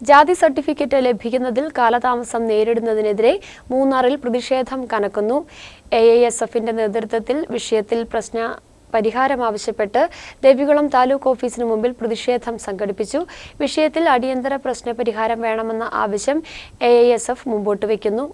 ജാതി സർട്ടിഫിക്കറ്റ് ലഭിക്കുന്നതിൽ കാലതാമസം നേരിടുന്നതിനെതിരെ മൂന്നാറിൽ പ്രതിഷേധം കനക്കുന്നു. എ ഐ എസ് എഫിന്റെ നേതൃത്വത്തിൽ വിഷയത്തിൽ പ്രശ്ന പരിഹാരം ആവശ്യപ്പെട്ട് ദേവികുളം താലൂക്ക് ഓഫീസിന് മുമ്പിൽ പ്രതിഷേധം സംഘടിപ്പിച്ചു. വിഷയത്തിൽ അടിയന്തര പ്രശ്ന പരിഹാരം വേണമെന്ന ആവശ്യം എ മുമ്പോട്ട് വയ്ക്കുന്നു.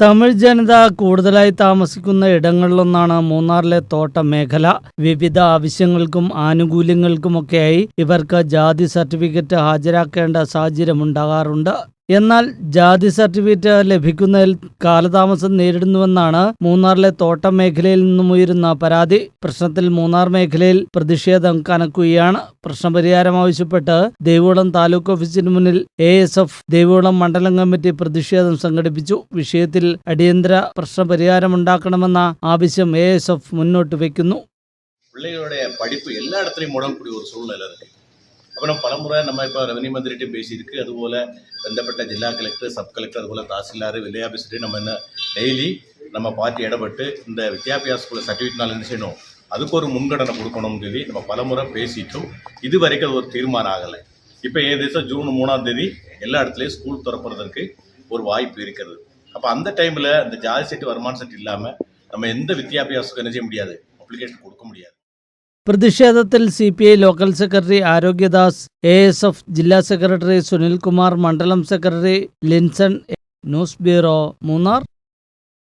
തമിഴ് ജനത കൂടുതലായി താമസിക്കുന്ന ഇടങ്ങളിലൊന്നാണ് മൂന്നാറിലെ തോട്ട മേഖല. വിവിധ ആവശ്യങ്ങൾക്കും ആനുകൂല്യങ്ങൾക്കുമൊക്കെയായി ഇവർക്ക് ജാതി സർട്ടിഫിക്കറ്റ് ഹാജരാക്കേണ്ട സാഹചര്യമുണ്ടാകാറുണ്ട്. എന്നാൽ ജാതി സർട്ടിഫിക്കറ്റ് ലഭിക്കുന്നതിൽ കാലതാമസം നേരിടുന്നുവെന്നാണ് മൂന്നാറിലെ തോട്ടം മേഖലയിൽ നിന്നും ഉയരുന്ന പരാതി പ്രശ്നത്തിൽ മൂന്നാർ മേഖലയിൽ പ്രതിഷേധം കനക്കുകയാണ് പ്രശ്നപരിഹാരം ആവശ്യപ്പെട്ട് ദേവികുളം താലൂക്ക് ഓഫീസിന് മുന്നിൽ എ എസ് എഫ് ദേവികുളം മണ്ഡലം കമ്മിറ്റി പ്രതിഷേധം സംഘടിപ്പിച്ചു വിഷയത്തിൽ അടിയന്തര പ്രശ്നപരിഹാരമുണ്ടാക്കണമെന്ന ആവശ്യം എ എസ് എഫ് മുന്നോട്ട് വയ്ക്കുന്നു பிள்ளைகளுடைய படிப்பு எல்லா இடத்துலையும் முடங்கக்கூடிய ஒரு சூழ்நிலை இருக்கு அப்புறம் பலமுறை நம்ம இப்போ ரெவன்யூ மந்திரிட்டையும் பேசியிருக்கு. அதுபோல் பந்தப்பட்ட ஜில்லா கலெக்டர் சப் கலெக்டர் அதுபோல் தாசில்தார் வில்லேஜ் நம்ம என்ன டெய்லி நம்ம பார்த்து இடப்பட்டு இந்த வித்யாபியாசக்குள்ள சர்டிஃபிகேட்னால என்ன செய்யணும்? அதுக்கு ஒரு முன்கடனை கொடுக்கணும்னு சொல்லி நம்ம பலமுறை பேசிட்டோம் இது வரைக்கும் அது ஒரு தீர்மானம் ஆகலை. இப்போ ஏதேசம் ஜூன் மூணாம் தேதி எல்லா இடத்துலையும் ஸ்கூல் திறப்புறதற்கு ஒரு வாய்ப்பு இருக்கிறது. அப்போ அந்த டைமில் இந்த ஜாதி செட்டு வருமான செட்டு இல்லாமல் நம்ம எந்த வித்தியாபியாசத்துக்கும் என்ன செய்ய முடியாது? அப்ளிகேஷன் கொடுக்க முடியாது. പ്രതിഷേധത്തിൽ C P I local secretary Arogyadas A S F ജില്ലാ സെക്രട്ടറി സുനിൽകുമാർ മണ്ഡലം secretary Linson news bureau Munnar.